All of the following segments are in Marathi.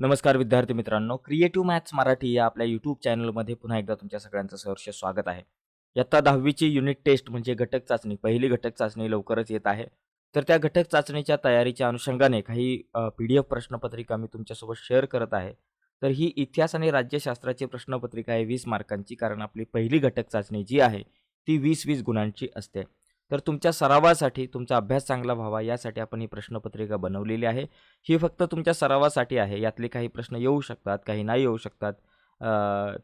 नमस्कार विद्यार्थी मित्रांनो क्रिएटिव्ह मॅथ्स मराठी या आपल्या यूट्यूब चॅनलमध्ये पुन्हा एकदा तुमच्या सगळ्यांचं सहर्ष स्वागत आहे. इयत्ता दहावीची युनिट टेस्ट म्हणजे घटक चाचणी पहिली घटक चाचणी लवकरच येत आहे. तर त्या घटक चाचणीच्या तयारीच्या अनुषंगाने काही पी डी एफ प्रश्नपत्रिका मी तुमच्यासोबत शेअर करत आहे. तर ही इतिहास आणि राज्यशास्त्राची प्रश्नपत्रिका आहे वीस मार्कांची कारण आपली पहिली घटक चाचणी जी आहे ती वीस वीस गुणांची असते. तर तुमच्या सरावासाठी तुमचा अभ्यास चांगला व्हावा यासाठी आपण ही प्रश्नपत्रिका बनवलेली आहे. ही फक्त तुमच्या सरावासाठी आहे. यातले काही प्रश्न येऊ शकतात काही नाही येऊ शकतात.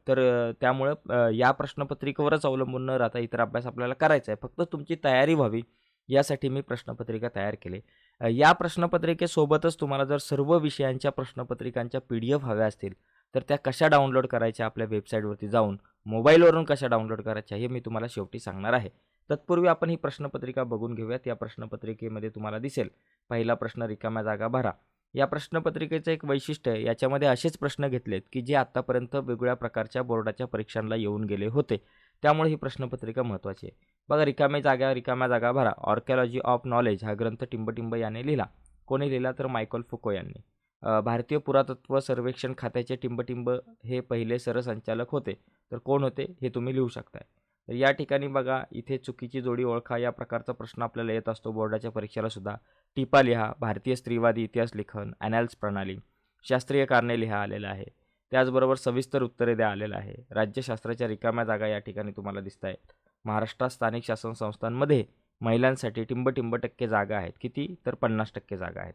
तर त्यामुळं या प्रश्नपत्रिकेवरच अवलंबून न राहता इतर अभ्यास आपल्याला करायचा आहे. फक्त तुमची तयारी व्हावी यासाठी मी प्रश्नपत्रिका तयार केली. या प्रश्नपत्रिकेसोबतच तुम्हाला जर सर्व विषयांच्या प्रश्नपत्रिकांच्या पी डी एफ हव्या असतील तर त्या कशा डाउनलोड करायच्या आपल्या वेबसाईटवरती जाऊन मोबाईलवरून कशा डाउनलोड करायच्या हे मी तुम्हाला शेवटी सांगणार आहे. तत्पूर्वी आपण ही प्रश्नपत्रिका बघून घेऊयात. या प्रश्नपत्रिकेमध्ये तुम्हाला दिसेल. पहिला प्रश्न रिकाम्या जागा भरा. या प्रश्नपत्रिकेचं एक वैशिष्ट्य आहे याच्यामध्ये असेच प्रश्न घेतलेत की जे आत्तापर्यंत वेगवेगळ्या प्रकारच्या बोर्डाच्या परीक्षांना येऊन गेले होते. त्यामुळे ही प्रश्नपत्रिका महत्त्वाची आहे. बघा रिकाम्या जागा रिकाम्या जागा भरा. ऑर्कॅलॉजी ऑफ नॉलेज हा ग्रंथ टिंबटिंब याने लिहिला. कोणी लिहिला तर मायकल फुको यांनी. भारतीय पुरातत्व सर्वेक्षण खात्याचे टिंबटिंब हे पहिले सरसंचालक होते. तर कोण होते हे तुम्ही लिहू शकताय. तर या ठिकाणी बघा इथे चुकीची जोडी ओळखा या प्रकारचा प्रश्न आपल्याला येत असतो बोर्डाच्या परीक्षेला सुद्धा. टिपा लिहा भारतीय स्त्रीवादी इतिहास लेखन ॲनॅल्स प्रणाली शास्त्रीय कारणे लिहा आलेलं आहे. त्याचबरोबर सविस्तर उत्तरे द्या आलेलं आहे. राज्यशास्त्राच्या रिकाम्या जागा या ठिकाणी तुम्हाला दिसत आहेत महाराष्ट्रात स्थानिक शासन संस्थांमध्ये महिलांसाठी टिंबटिंब टक्के जागा आहेत. किती? तर पन्नास टक्के जागा आहेत.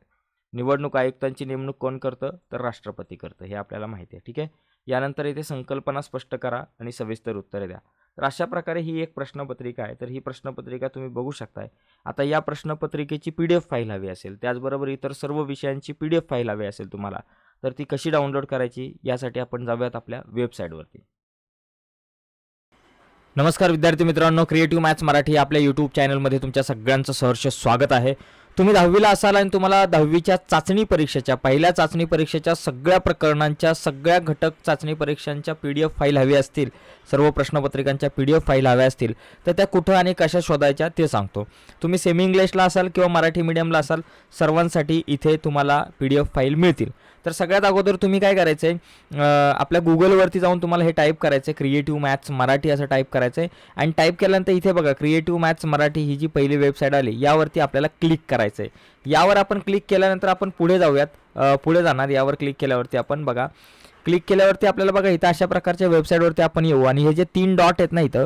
निवडणूक आयुक्तांची नेमणूक कोण करतं? तर राष्ट्रपती करतं. हे आपल्याला माहिती आहे. ठीक आहे? यानंतर इथे संकल्पना स्पष्ट करा आणि सविस्तर उत्तरे द्या. तर अशा प्रकारे ही एक प्रश्नपत्रिका आहे. तर ही प्रश्नपत्रिका तुम्ही बघू शकताय. आता या प्रश्नपत्रिकेची पी डी एफ फाईल हवी असेल त्याचबरोबर इतर सर्व विषयांची पी डी एफ फाईल हवी असेल तुम्हाला तर ती कशी डाउनलोड करायची यासाठी आपण जाऊयात आपल्या वेबसाईटवरती नमस्कार विद्यार्थी मित्रांनो क्रिएटिव्ह मॅथ्स मराठी आपल्या यूट्यूब चॅनलमध्ये तुमच्या सगळ्यांचं सहर्ष स्वागत आहे. तुम्ही दहावीला असाल आणि तुम्हाला दहावीच्या चाचणी परीक्षेच्या पहिल्या चाचणी परीक्षेच्या सगळ्या प्रकरणांच्या सगळ्या घटक चाचणी परीक्षांच्या पी डी एफ फाईल हवी असतील सर्व प्रश्नपत्रिकांच्या पी डी एफ फाईल हव्या असतील तर त्या कुठं आणि कशा शोधायच्या ते सांगतो. तुम्ही सेमी इंग्लिशला असाल किंवा मराठी मीडियमला असाल सर्वांसाठी इथे तुम्हाला पी डी एफ फाईल मिळतील. तर सगळ्यात अगोदर तुम्ही काय करायचं आहे आपल्या गुगलवरती जाऊन तुम्हाला हे टाईप करायचं आहे क्रिएटिव्ह मॅथ्स मराठी असं टाईप करायचं आहे आणि टाईप केल्यानंतर इथे बघा क्रिएटिव्ह मॅथ्स मराठी ही जी पहिली वेबसाईट आली यावरती आपल्याला क्लिक करायचं आहे यावर आपण क्लिक केल्यानंतर आपण पुढे जाऊयात. पुढे जाणार. यावर क्लिक केल्यावरती आपण बघा. क्लिक केल्यावरती आपल्याला बघा इथं अशा प्रकारच्या वेबसाईटवरती आपण येऊ. आणि हे जे तीन डॉट आहेत ना इथं